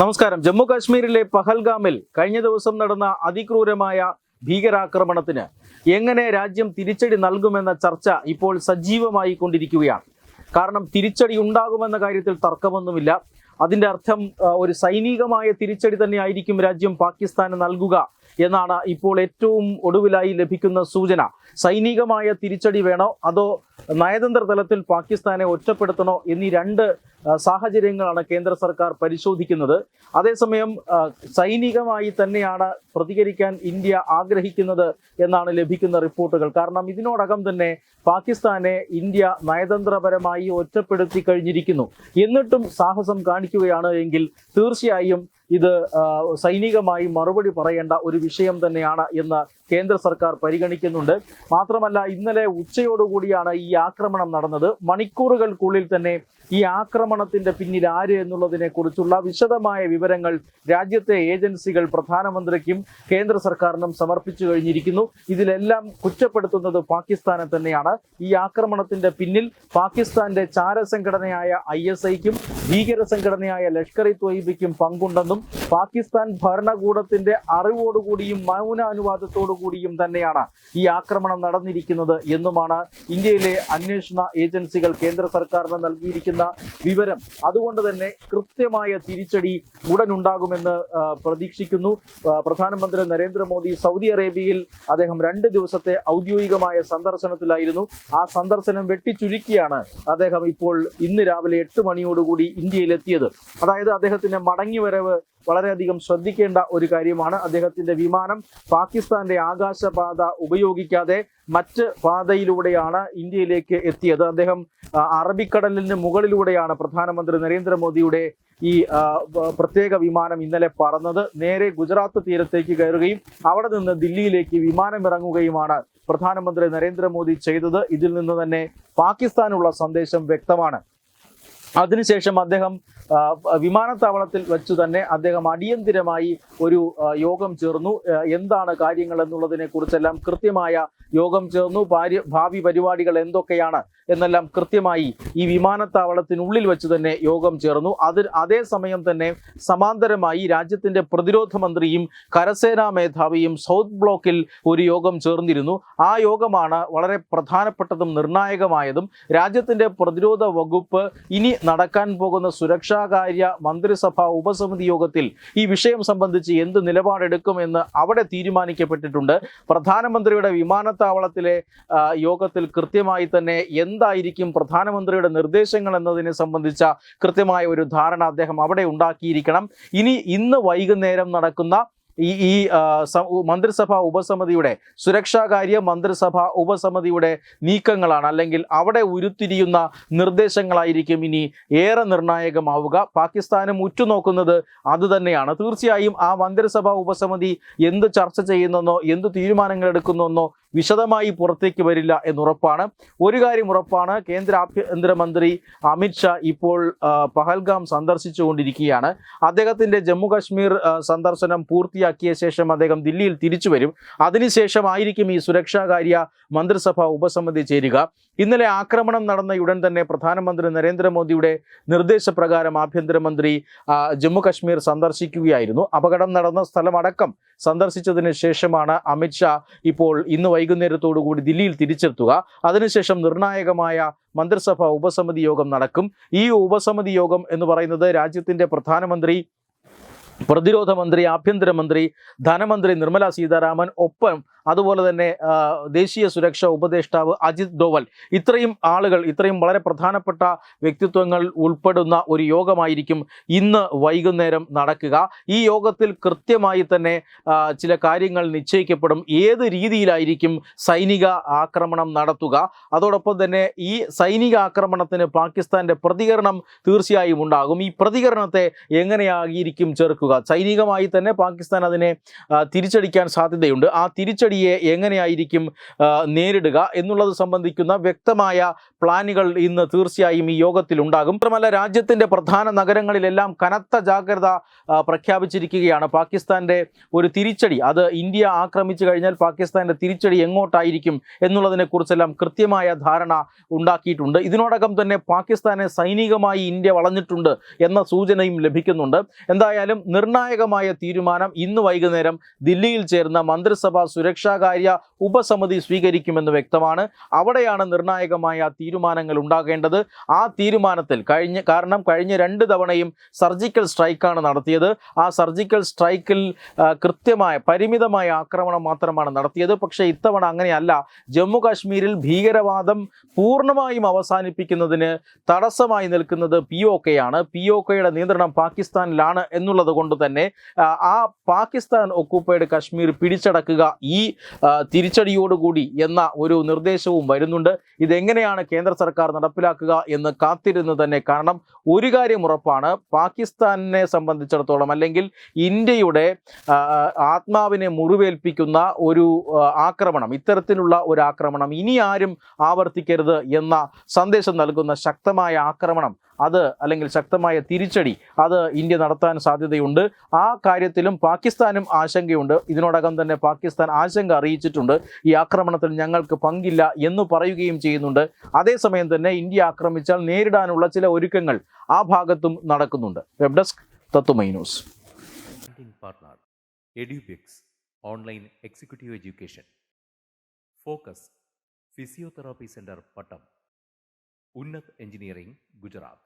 നമസ്കാരം. ജമ്മു കാശ്മീരിലെ പഹൽഗാമിൽ കഴിഞ്ഞ ദിവസം നടന്ന അതിക്രൂരമായ ഭീകരാക്രമണത്തിന് എങ്ങനെ രാജ്യം തിരിച്ചടി നൽകുമെന്ന ചർച്ച ഇപ്പോൾ സജീവമായി കൊണ്ടിരിക്കുകയാണ്. കാരണം തിരിച്ചടി ഉണ്ടാകുമെന്ന കാര്യത്തിൽ തർക്കമൊന്നുമില്ല. അതിന്റെ അർത്ഥം ഒരു സൈനികമായ തിരിച്ചടി തന്നെ ആയിരിക്കും രാജ്യം പാകിസ്ഥാന് നൽകുക എന്നാണ് ഇപ്പോൾ ഏറ്റവും ഒടുവിലായി ലഭിക്കുന്ന സൂചന. സൈനികമായ തിരിച്ചടി വേണോ? അതോ നയതന്ത്ര തലത്തിൽ പാകിസ്ഥാനെ ഒറ്റപ്പെടുത്തണോ എന്നീ രണ്ട് സാഹചര്യങ്ങളാണ് കേന്ദ്ര സർക്കാർ പരിശോധിക്കുന്നത്. അതേസമയം സൈനികമായി തന്നെയാണ് പ്രതികരിക്കാൻ ഇന്ത്യ ആഗ്രഹിക്കുന്നത് എന്നാണ് ലഭിക്കുന്ന റിപ്പോർട്ടുകൾ. കാരണം ഇതിനോടകം തന്നെ പാകിസ്ഥാനെ ഇന്ത്യ നയതന്ത്രപരമായി ഒറ്റപ്പെടുത്തി കഴിഞ്ഞിരിക്കുന്നു. എന്നിട്ടും സാഹസം കാണിക്കുകയാണ് എങ്കിൽ തീർച്ചയായും ഇത് സൈനികമായി മറുപടി പറയേണ്ട ഒരു വിഷയം തന്നെയാണ് എന്ന് കേന്ദ്ര സർക്കാർ പരിഗണിക്കുന്നുണ്ട്. മാത്രമല്ല ഇന്നലെ ഉച്ചയോടുകൂടിയാണ് ഈ ആക്രമണം നടന്നത് മണിക്കൂറുകൾക്കുള്ളിൽ തന്നെ ഈ ആക്രമണത്തിന്റെ പിന്നിൽ ആര് എന്നുള്ളതിനെ കുറിച്ചുള്ള വിശദമായ വിവരങ്ങൾ രാജ്യത്തെ ഏജൻസികൾ പ്രധാനമന്ത്രിക്കും കേന്ദ്ര സർക്കാരിനും സമർപ്പിച്ചു കഴിഞ്ഞിരിക്കുന്നു. ഇതിലെല്ലാം കുറ്റപ്പെടുത്തുന്നത് പാകിസ്ഥാനെ തന്നെയാണ്. ഈ ആക്രമണത്തിന്റെ പിന്നിൽ പാകിസ്ഥാന്റെ ചാരസംഘടനയായ ഐ എസ് ഐക്കും ഭീകര സംഘടനയായ ലഷ്കർ ഇ ത്വയ്ബയ്ക്കും പങ്കുണ്ടെന്നും പാകിസ്ഥാൻ ഭരണകൂടത്തിന്റെ അറിവോടുകൂടിയും മൗനാനുവാദത്തോടുകൂടിയും തന്നെയാണ് ഈ ആക്രമണം നടന്നിരിക്കുന്നത് എന്നുമാണ് ഇന്ത്യയിലെ അന്വേഷണ ഏജൻസികൾ കേന്ദ്ര സർക്കാരിന് നൽകിയിരിക്കുന്ന വിവരം. അതുകൊണ്ട് തന്നെ കൃത്യമായ തിരിച്ചടി ഉടൻ ഉണ്ടാകുമെന്ന് പ്രതീക്ഷിക്കുന്നു. പ്രധാനമന്ത്രി നരേന്ദ്രമോദി സൗദി അറേബ്യയിൽ അദ്ദേഹം രണ്ട് ദിവസത്തെ ഔദ്യോഗികമായ സന്ദർശനത്തിലായിരുന്നു. ആ സന്ദർശനം വെട്ടിച്ചുരുക്കിയാണ് അദ്ദേഹം ഇപ്പോൾ ഇന്ന് രാവിലെ എട്ട് മണിയോടുകൂടി ഇന്ത്യയിലെത്തിയത്. അതായത് അദ്ദേഹത്തിന്റെ മടങ്ങിവരവ് വളരെയധികം ശ്രദ്ധിക്കേണ്ട ഒരു കാര്യമാണ്. അദ്ദേഹത്തിന്റെ വിമാനം പാകിസ്ഥാന്റെ ആകാശപാത ഉപയോഗിക്കാതെ മറ്റ് പാതയിലൂടെയാണ് ഇന്ത്യയിലേക്ക് എത്തിയത്. അദ്ദേഹം അറബിക്കടലിന് മുകളിലൂടെയാണ് പ്രധാനമന്ത്രി നരേന്ദ്രമോദിയുടെ ഈ പ്രത്യേക വിമാനം ഇന്നലെ പറന്നത്. നേരെ ഗുജറാത്ത് തീരത്തേക്ക് കയറുകയും അവിടെ നിന്ന് ദില്ലിയിലേക്ക് വിമാനം ഇറങ്ങുകയുമാണ് പ്രധാനമന്ത്രി നരേന്ദ്രമോദി ചെയ്തത്. ഇതിൽ നിന്ന് തന്നെ പാകിസ്ഥാനുള്ള സന്ദേശം വ്യക്തമാണ്. അതിനുശേഷം അദ്ദേഹം വിമാനത്താവളത്തിൽ വെച്ചു തന്നെ അദ്ദേഹം അടിയന്തിരമായി ഒരു യോഗം ചേർന്നു. എന്താണ് കാര്യങ്ങൾ എന്നുള്ളതിനെ കുറിച്ചെല്ലാം കൃത്യമായ യോഗം ചേർന്നു. ഭാവി പരിപാടികൾ എന്തൊക്കെയാണ് എന്നെല്ലാം കൃത്യമായി ഈ വിമാനത്താവളത്തിനുള്ളിൽ വെച്ച് തന്നെ യോഗം ചേർന്നു. അത് അതേസമയം തന്നെ സമാന്തരമായി രാജ്യത്തിന്റെ പ്രതിരോധ മന്ത്രിയും കരസേനാ മേധാവിയും സൗത്ത് ബ്ലോക്കിൽ ഒരു യോഗം ചേർന്നിരുന്നു. ആ യോഗമാണ് വളരെ പ്രധാനപ്പെട്ടതും നിർണായകമായതും. രാജ്യത്തിന്റെ പ്രതിരോധ വകുപ്പ് ഇനി നടക്കാൻ പോകുന്ന സുരക്ഷാകാര്യ മന്ത്രിസഭാ ഉപസമിതി യോഗത്തിൽ ഈ വിഷയം സംബന്ധിച്ച് എന്ത് നിലപാടെടുക്കുമെന്ന് അവിടെ തീരുമാനിക്കപ്പെട്ടിട്ടുണ്ട്. പ്രധാനമന്ത്രിയുടെ വിമാനത്താവളത്തിലെ യോഗത്തിൽ കൃത്യമായി തന്നെ എന്തായിരിക്കും പ്രധാനമന്ത്രിയുടെ നിർദ്ദേശങ്ങൾ എന്നതിനെ സംബന്ധിച്ച കൃത്യമായ ഒരു ധാരണ അദ്ദേഹം അവിടെ ഉണ്ടാക്കിയിരിക്കണം. ഇനി ഇന്ന് വൈകുന്നേരം നടക്കുന്ന ഈ ഈ മന്ത്രിസഭാ ഉപസമിതിയുടെ സുരക്ഷാകാര്യ മന്ത്രിസഭാ ഉപസമിതിയുടെ നീക്കങ്ങളാണ്. അല്ലെങ്കിൽ അവിടെ ഉരുത്തിരിയുന്ന നിർദ്ദേശങ്ങളായിരിക്കും ഇനി ഏറെ നിർണായകമാവുക. പാകിസ്ഥാനും ഉറ്റുനോക്കുന്നത് അത് തന്നെയാണ്. തീർച്ചയായും ആ മന്ത്രിസഭാ ഉപസമിതി എന്ത് ചർച്ച ചെയ്യുന്നെന്നോ എന്ത് തീരുമാനങ്ങൾ എടുക്കുന്നെന്നോ വിശദമായി പുറത്തേക്ക് വരില്ല എന്നുറപ്പാണ്. ഒരു കാര്യം ഉറപ്പാണ് കേന്ദ്ര ആഭ്യന്തരമന്ത്രി അമിത്ഷാ ഇപ്പോൾ പഹൽഗാം സന്ദർശിച്ചുകൊണ്ടിരിക്കുകയാണ്. അദ്ദേഹത്തിന്റെ ജമ്മു കാശ്മീർ സന്ദർശനം പൂർത്തിയാക്കിയ ശേഷം അദ്ദേഹം ദില്ലിയിൽ തിരിച്ചു വരും. അതിനുശേഷമായിരിക്കും ഈ സുരക്ഷാകാര്യ മന്ത്രിസഭ ഉപസമിതി ചേരുക. ഇന്നലെ ആക്രമണം നടന്ന ഉടൻ തന്നെ പ്രധാനമന്ത്രി നരേന്ദ്രമോദിയുടെ നിർദ്ദേശപ്രകാരം ആഭ്യന്തരമന്ത്രി ജമ്മു കാശ്മീർ സന്ദർശിക്കുകയായിരുന്നു. അപകടം നടന്ന സ്ഥലമടക്കം സന്ദർശിച്ചതിന് ശേഷമാണ് അമിത്ഷാ ഇപ്പോൾ ഇന്ന് വൈകുന്നേരത്തോടു കൂടി ദില്ലിയിൽ തിരിച്ചെത്തുക. അതിനുശേഷം നിർണായകമായ മന്ത്രിസഭാ ഉപസമിതി യോഗം നടക്കും. ഈ ഉപസമിതി യോഗം എന്ന് പറയുന്നത് രാജ്യത്തിന്റെ പ്രധാനമന്ത്രി പ്രതിരോധ മന്ത്രി ആഭ്യന്തരമന്ത്രി ധനമന്ത്രി നിർമ്മല സീതാരാമൻ ഒപ്പം അതുപോലെ തന്നെ ദേശീയ സുരക്ഷാ ഉപദേഷ്ടാവ് അജിത് ഡോവൽ. ഇത്രയും ആളുകൾ ഇത്രയും വളരെ പ്രധാനപ്പെട്ട വ്യക്തിത്വങ്ങൾ ഉൾപ്പെടുന്ന ഒരു യോഗമായിരിക്കും ഇന്ന് വൈകുന്നേരം നടക്കുക. ഈ യോഗത്തിൽ കൃത്യമായി തന്നെ ചില കാര്യങ്ങൾ നിശ്ചയിക്കപ്പെടും. ഏത് രീതിയിലായിരിക്കും സൈനിക ആക്രമണം നടത്തുക? അതോടൊപ്പം തന്നെ ഈ സൈനിക ആക്രമണത്തിന് പാകിസ്ഥാന്റെ പ്രതികരണം തീർച്ചയായും ഉണ്ടാകും. ഈ പ്രതികരണത്തെ എങ്ങനെയായിരിക്കും ചെറുക്കുക? സൈനികമായി തന്നെ പാകിസ്ഥാൻ അതിനെ തിരിച്ചടിക്കാൻ സാധ്യതയുണ്ട്. ആ തിരിച്ചടിയെ എങ്ങനെയായിരിക്കും നേരിടുക എന്നുള്ളത് സംബന്ധിക്കുന്ന വ്യക്തമായ പ്ലാനുകൾ ഇന്ന് തീർച്ചയായും ഈ യോഗത്തിൽ ഉണ്ടാകും മാത്രമല്ല രാജ്യത്തിന്റെ പ്രധാന നഗരങ്ങളിലെല്ലാം കനത്ത ജാഗ്രത പ്രഖ്യാപിച്ചിരിക്കുകയാണ്. പാകിസ്ഥാന്റെ ഒരു തിരിച്ചടി അത് ഇന്ത്യ ആക്രമിച്ചു കഴിഞ്ഞാൽ പാകിസ്ഥാന്റെ തിരിച്ചടി എങ്ങോട്ടായിരിക്കും എന്നുള്ളതിനെക്കുറിച്ചെല്ലാം കൃത്യമായ ധാരണ ഉണ്ടാക്കിയിട്ടുണ്ട്. ഇതിനോടകം തന്നെ പാകിസ്ഥാനെ സൈനികമായി ഇന്ത്യ വളഞ്ഞിട്ടുണ്ട് എന്ന സൂചനയും ലഭിക്കുന്നുണ്ട്. എന്തായാലും നിർണായകമായ തീരുമാനം ഇന്ന് വൈകുന്നേരം ദില്ലിയിൽ ചേർന്ന മന്ത്രിസഭാ സുരക്ഷാകാര്യ ഉപസമിതി സ്വീകരിക്കുമെന്ന് വ്യക്തമാണ്. അവിടെയാണ് നിർണായകമായ തീരുമാനങ്ങൾ ഉണ്ടാകേണ്ടത്. ആ തീരുമാനത്തിൽ കഴിഞ്ഞ കാരണം കഴിഞ്ഞ രണ്ട് തവണയും സർജിക്കൽ സ്ട്രൈക്കാണ് നടത്തിയത്. ആ സർജിക്കൽ സ്ട്രൈക്കിൽ കൃത്യമായ പരിമിതമായ ആക്രമണം മാത്രമാണ് നടത്തിയത്. പക്ഷേ ഇത്തവണ അങ്ങനെയല്ല. ജമ്മു കാശ്മീരിൽ ഭീകരവാദം പൂർണമായും അവസാനിപ്പിക്കുന്നതിന് തടസ്സമായി നിൽക്കുന്നത് പി ഒ കെ ആണ് പി ഒ കെയുടെ നിയന്ത്രണം പാകിസ്ഥാനിലാണ് എന്നുള്ളത് കൊണ്ട് തന്നെ ആ, പാകിസ്ഥാൻ ഒക്കുപ്പൈഡ് കശ്മീർ പിടിച്ചടക്കുക ഈ തിരിച്ചടിയോടുകൂടി എന്ന ഒരു നിർദ്ദേശവും വരുന്നുണ്ട്. ഇതെങ്ങനെയാണ് കേന്ദ്ര സർക്കാർ നടപ്പിലാക്കുക എന്ന് കാത്തിരുന്ന് തന്നെ കാരണം ഒരു കാര്യം ഉറപ്പാണ്. പാകിസ്ഥാനെ സംബന്ധിച്ചിടത്തോളം അല്ലെങ്കിൽ ഇന്ത്യയുടെ ആത്മാവിനെ മുറിവേൽപ്പിക്കുന്ന ഒരു ആക്രമണം ഇത്തരത്തിലുള്ള ഒരു ആക്രമണം ഇനി ആരും ആവർത്തിക്കരുത് എന്ന സന്ദേശം നൽകുന്ന ശക്തമായ ആക്രമണം അത് അല്ലെങ്കിൽ ശക്തമായ തിരിച്ചടി അത് ഇന്ത്യ നടത്താൻ സാധ്യതയുണ്ട്. ആ കാര്യത്തിലും പാകിസ്ഥാനും ആശങ്കയുണ്ട്. ഇതിനോടകം തന്നെ പാകിസ്ഥാൻ ആശങ്ക അറിയിച്ചിട്ടുണ്ട്. ഈ ആക്രമണത്തിൽ ഞങ്ങൾക്ക് പങ്കില്ല എന്ന് പറയുകയും ചെയ്യുന്നുണ്ട്. അതേസമയം തന്നെ ഇന്ത്യ ആക്രമിച്ചാൽ നേരിടാനുള്ള ചില ഒരുക്കങ്ങൾ ആ ഭാഗത്തും നടക്കുന്നുണ്ട്. വെബ് ഡെസ്ക് തത്തുമൈ news Online Executive Education. Focus Physiotherapy Center Pattam. Unnat Engineering Gujarat.